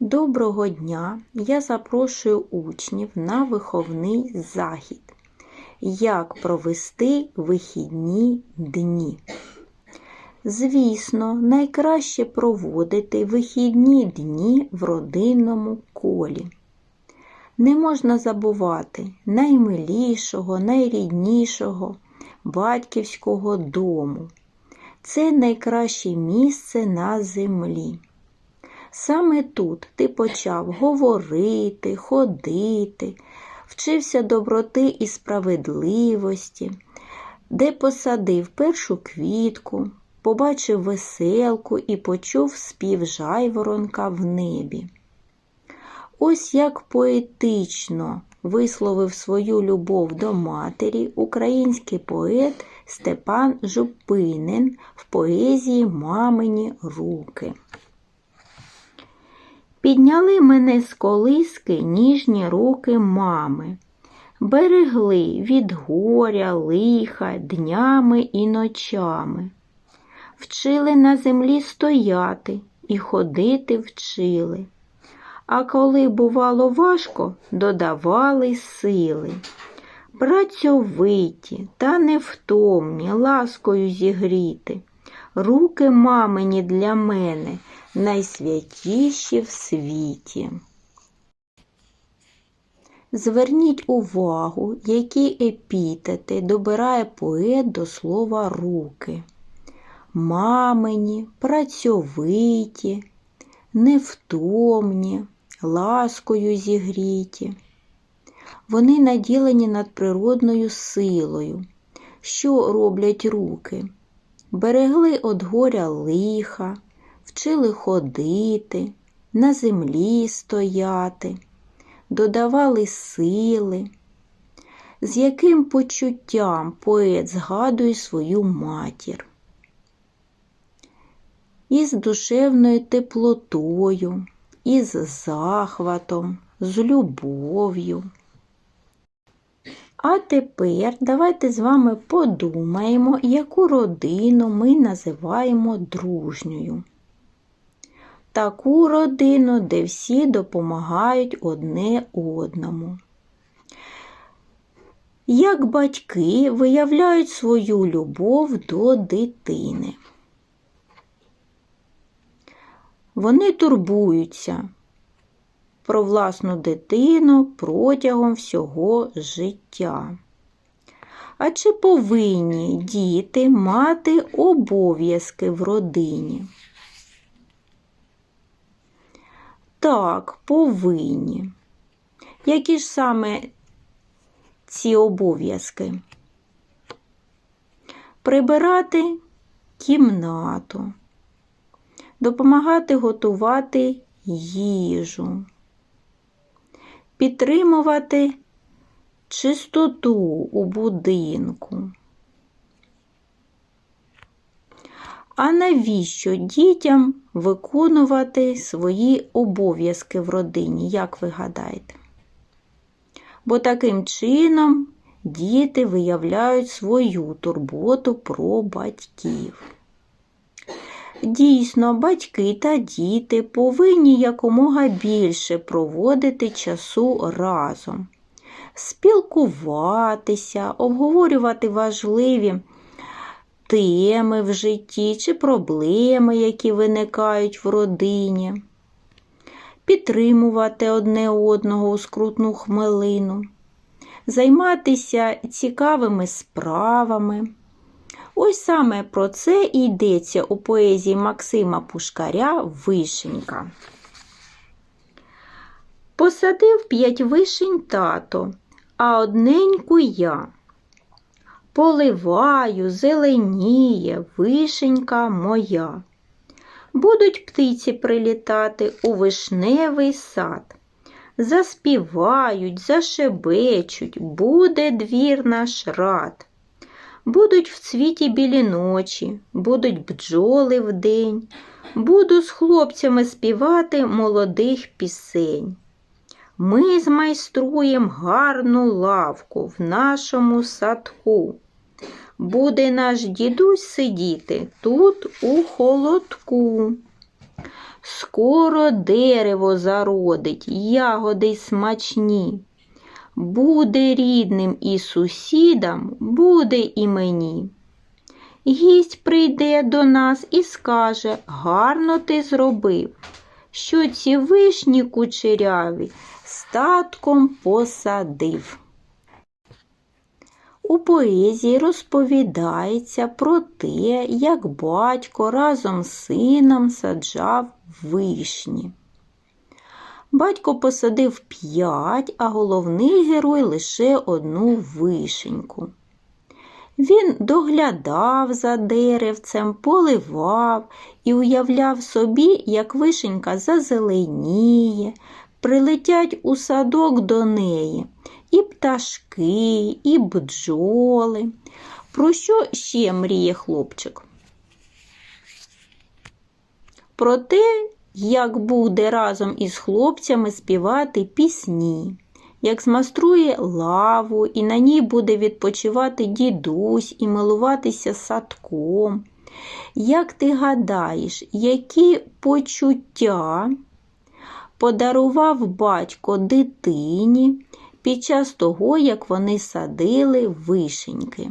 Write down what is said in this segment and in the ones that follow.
Доброго дня! Я запрошую учнів на виховний захід. Як провести вихідні дні? Звісно, найкраще проводити вихідні дні в родинному колі. Не можна забувати наймилішого, найріднішого батьківського дому. Це найкраще місце на землі. Саме тут ти почав говорити, ходити, вчився доброти і справедливості, де посадив першу квітку, побачив веселку і почув спів жайворонка в небі. Ось як поетично висловив свою любов до матері український поет Степан Жупинин в поезії Мамині руки. Підняли мене з колиски ніжні руки мами, берегли від горя, лиха, днями і ночами. Вчили на землі стояти і ходити вчили. А коли бувало важко, додавали сили. Працьовиті та невтомні, ласкою зігріти. Руки мамині для мене найсвятіші в світі. Зверніть увагу, які епітети добирає поет до слова руки. Мамині, працьовиті, невтомні, ласкою зігріті. Вони наділені надприродною силою. Що роблять руки? Берегли од горя лиха, вчили ходити, на землі стояти, додавали сили. З яким почуттям поет згадує свою матір? Із душевною теплотою, із захватом, з любов'ю. А тепер давайте з вами подумаємо, яку родину ми називаємо дружньою. Таку родину, де всі допомагають одне одному. Як батьки виявляють свою любов до дитини. Вони турбуються про власну дитину протягом всього життя. А чи повинні діти мати обов'язки в родині? Так, повинні. Які ж саме ці обов'язки? Прибирати кімнату, допомагати готувати їжу, підтримувати чистоту у будинку. А навіщо дітям виконувати свої обов'язки в родині, як ви гадаєте? Бо таким чином діти виявляють свою турботу про батьків. Дійсно, батьки та діти повинні якомога більше проводити часу разом, спілкуватися, обговорювати важливі теми в житті чи проблеми, які виникають в родині, підтримувати одне одного у скрутну хмелину, займатися цікавими справами. Ось саме про це і йдеться у поезії Максима Пушкаря Вишенька. Посадив п'ять вишень тато, а одненьку я. Поливаю, зеленіє, вишенька моя. Будуть птиці прилітати у вишневий сад. Заспівають, зашебечуть, буде двір наш рад. Будуть в цвіті білі ночі, будуть бджоли вдень, буду з хлопцями співати молодих пісень. Ми змайструєм гарну лавку в нашому садку. Буде наш дідусь сидіти тут у холодку. Скоро дерево зародить, ягоди смачні. Буде рідним і сусідам, буде і мені. Гість прийде до нас і скаже, гарно ти зробив, що ці вишні кучеряві статком посадив. У поезії розповідається про те, як батько разом з сином саджав вишні. Батько посадив п'ять, а головний герой лише одну вишеньку. Він доглядав за деревцем, поливав і уявляв собі, як вишенька зазеленіє, прилетять у садок до неї і пташки, і бджоли. Про що ще мріє хлопчик? Про те, як буде разом із хлопцями співати пісні, як змаструє лаву, і на ній буде відпочивати дідусь і милуватися садком. Як ти гадаєш, які почуття подарував батько дитині під час того, як вони садили вишеньки?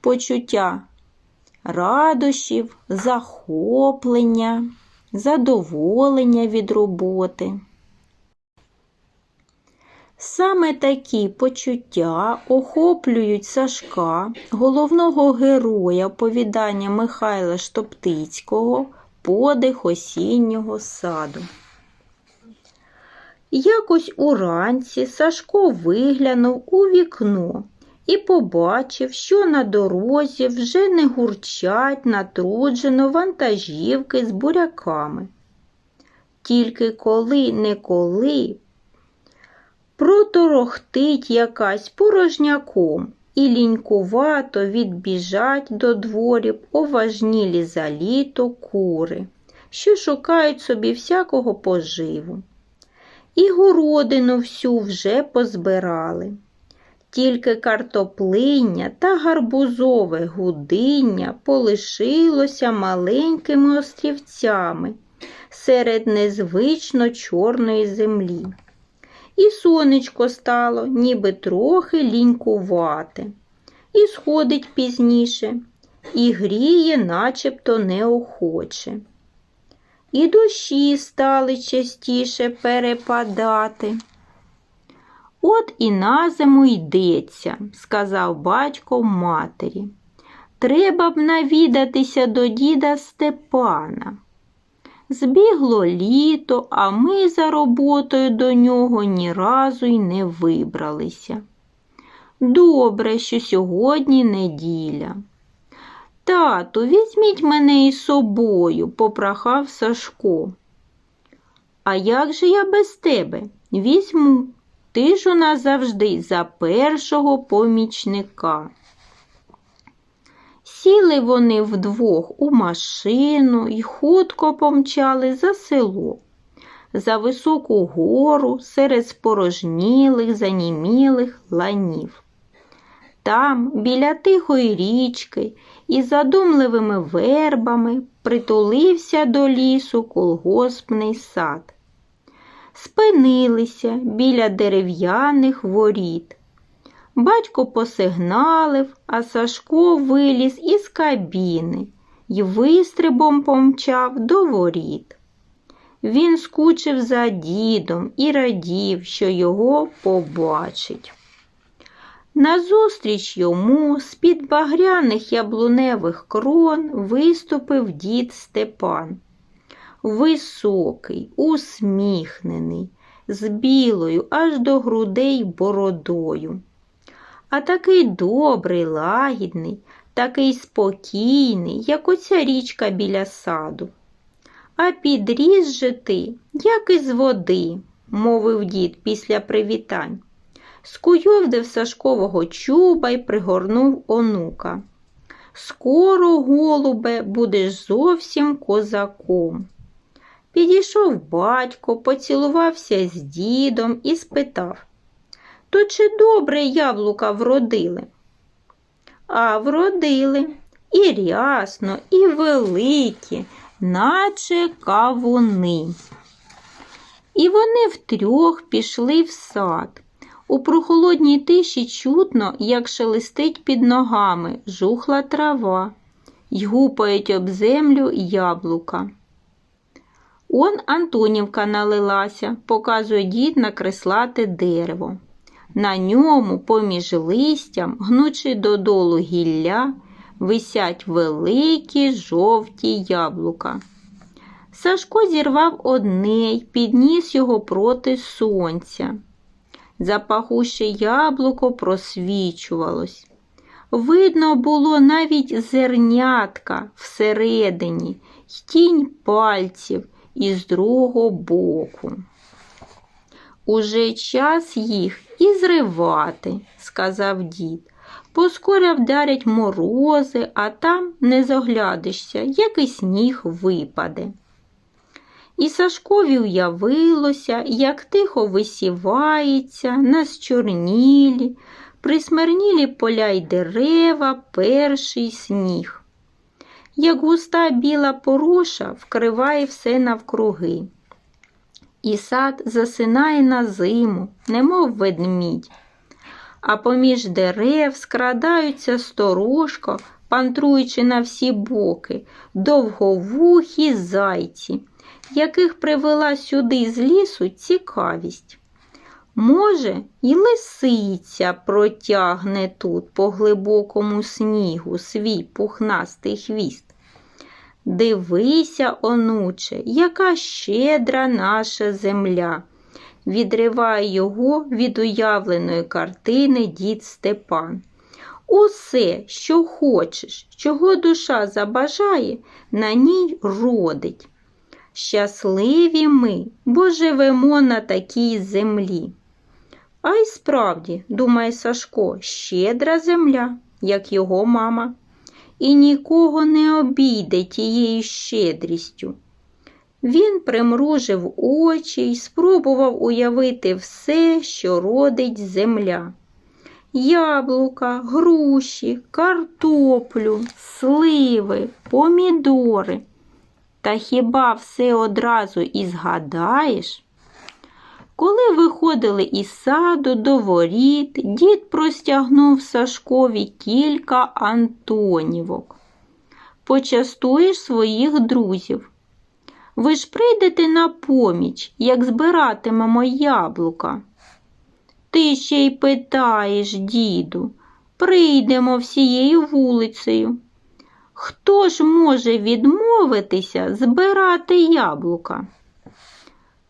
Почуття радощів, захоплення, задоволення від роботи. Саме такі почуття охоплюють Сашка, головного героя оповідання Михайла Штоптицького Подих осіннього саду. Якось уранці Сашко виглянув у вікно і побачив, що на дорозі вже не гурчать натруджено вантажівки з буряками. Тільки коли неколи проторохтить якась порожняком і лінькувато відбіжать до дворів оважнілі за літо кури, що шукають собі всякого поживу. І городину всю вже позбирали. Тільки картоплиння та гарбузове гудиння полишилося маленькими острівцями серед незвично чорної землі. І сонечко стало, ніби трохи лінькувати, і сходить пізніше, і гріє начебто неохоче. І дощі стали частіше перепадати. От і на зиму йдеться, сказав батько матері. Треба б навідатися до діда Степана. Збігло літо, а ми за роботою до нього ні разу й не вибралися. Добре, що сьогодні неділя. Тату, візьміть мене із собою, попрохав Сашко. А як же я без тебе? Візьму. Ти ж у нас завжди за першого помічника. Сіли вони вдвох у машину і хутко помчали за село, за високу гору серед спорожнілих, занімілих ланів. Там, біля тихої річки і задумливими вербами притулився до лісу колгоспний сад. Спинилися біля дерев'яних воріт. Батько посигналив, а Сашко виліз із кабіни й вистрибом помчав до воріт. Він скучив за дідом і радів, що його побачить. Назустріч йому з-під багряних яблуневих крон виступив дід Степан. Високий, усміхнений, з білою аж до грудей бородою. А такий добрий, лагідний, такий спокійний, як оця річка біля саду. А підріс же ти, як із води, мовив дід після привітань скуйовдив Сашкового чуба й пригорнув онука. Скоро, голубе, будеш зовсім козаком. Підійшов батько, поцілувався з дідом і спитав То чи добре яблука вродили? А вродили. і рясно, і великі, наче кавуни. І вони втрьох пішли в сад. У прохолодній тиші чутно, як шелестить під ногами жухла трава, й гупають об землю яблука. Он Антонівка налилася, показує дід на креслате дерево. На ньому, поміж листям, гнучи додолу гілля, висять великі жовті яблука. Сашко зірвав одне й підніс його проти сонця. Запахуще яблуко просвічувалось. Видно було навіть зернятка всередині, тінь пальців із другого боку. Уже час їх і зривати, сказав дід. Поскоро вдарять морози, а там не заглядишся, як і сніг випаде. І Сашкові уявилося, як тихо висівається на счорнілі, присмернілі поля й дерева перший сніг. Як густа біла пороша вкриває все навкруги. І сад засинає на зиму, немов ведмідь. А поміж дерев скрадаються сторожко, пантруючи на всі боки, довговухі зайці, яких привела сюди з лісу цікавість. Може, і лисиця протягне тут по глибокому снігу свій пухнастий хвіст. Дивися, онуче, яка щедра наша земля. Відриває його від уявленої картини дід Степан. Усе, що хочеш, чого душа забажає, на ній родить. Щасливі ми, бо живемо на такій землі. А й справді, думає Сашко, щедра земля, як його мама, і нікого не обійде тією щедрістю. Він примружив очі й спробував уявити все, що родить земля. Яблука, груші, картоплю, сливи, помідори. Та хіба все одразу і згадаєш? Коли виходили із саду до воріт, дід простягнув Сашкові кілька антонівок. Почастуєш своїх друзів. Ви ж прийдете на поміч, як збиратимемо яблука. Ти ще й питаєш, діду, прийдемо всією вулицею. Хто ж може відмовитися збирати яблука?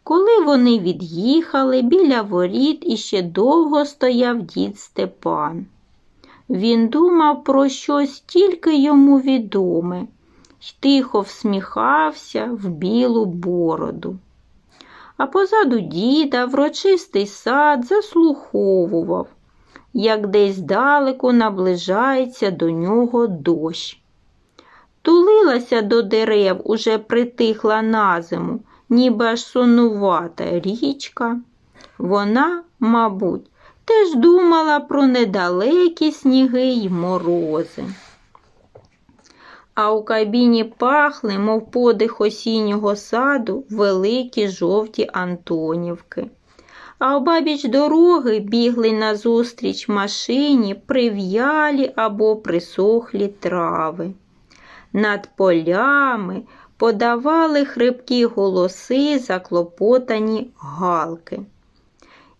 Коли вони від'їхали, біля воріт іще довго стояв дід Степан. Він думав про щось тільки йому відоме й тихо всміхався в білу бороду. А позаду діда врочистий сад заслуховував, як десь далеко наближається до нього дощ. Тулилася до дерев, уже притихла на зиму, ніби аж сонувата річка. Вона, мабуть, теж думала про недалекі сніги й морози. А у кабіні пахли, мов подих осіннього саду, великі жовті Антонівки. А обабіч дороги бігли назустріч машині прив'ялі або присохлі трави. Над полями подавали хрипкі голоси, заклопотані галки.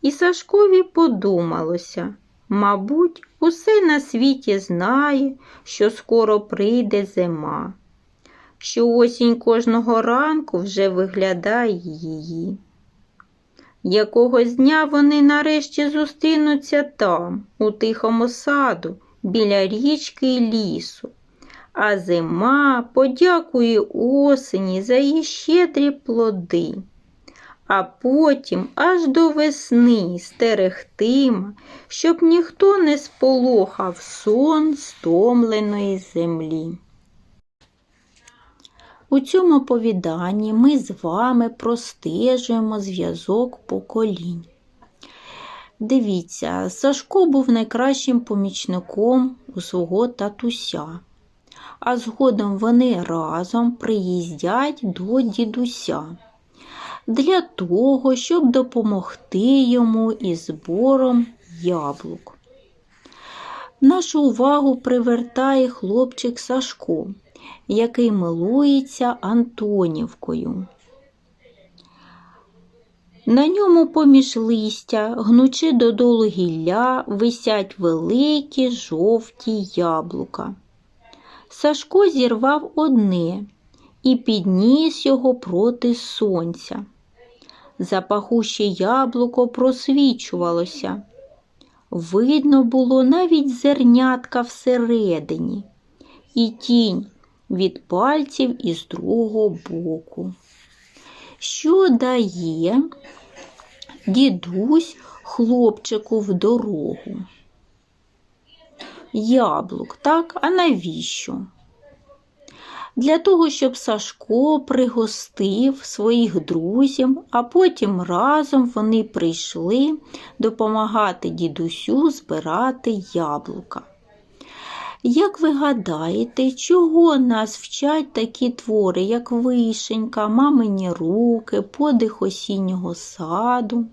І Сашкові подумалося, мабуть, усе на світі знає, що скоро прийде зима, що осінь кожного ранку вже виглядає її. Якогось дня вони нарешті зустрінуться там, у тихому саду, біля річки й лісу, а зима подякує осені за її щедрі плоди, а потім аж до весни стерегтиме, щоб ніхто не сполохав сон стомленої землі. У цьому оповіданні ми з вами простежуємо зв'язок поколінь. Дивіться, Сашко був найкращим помічником у свого татуся. А згодом вони разом приїздять до дідуся для того, щоб допомогти йому із збором яблук. Нашу увагу привертає хлопчик Сашко, який милується Антонівкою. На ньому поміж листя, гнучи додолу гілля, висять великі жовті яблука. Сашко зірвав одне і підніс його проти сонця. Запахуще яблуко просвічувалося. Видно було навіть зернятка всередині і тінь від пальців із другого боку. Що дає дідусь хлопчику в дорогу? Яблук, так? А навіщо? Для того, щоб Сашко пригостив своїх друзів, а потім разом вони прийшли допомагати дідусю збирати яблука. Як ви гадаєте, чого нас вчать такі твори, як вишенька, мамині руки, подих осіннього саду?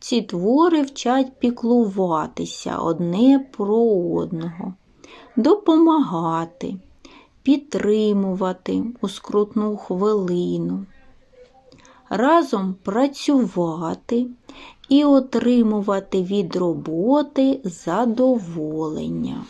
Ці твори вчать піклуватися одне про одного, допомагати, підтримувати у скрутну хвилину, разом працювати і отримувати від роботи задоволення.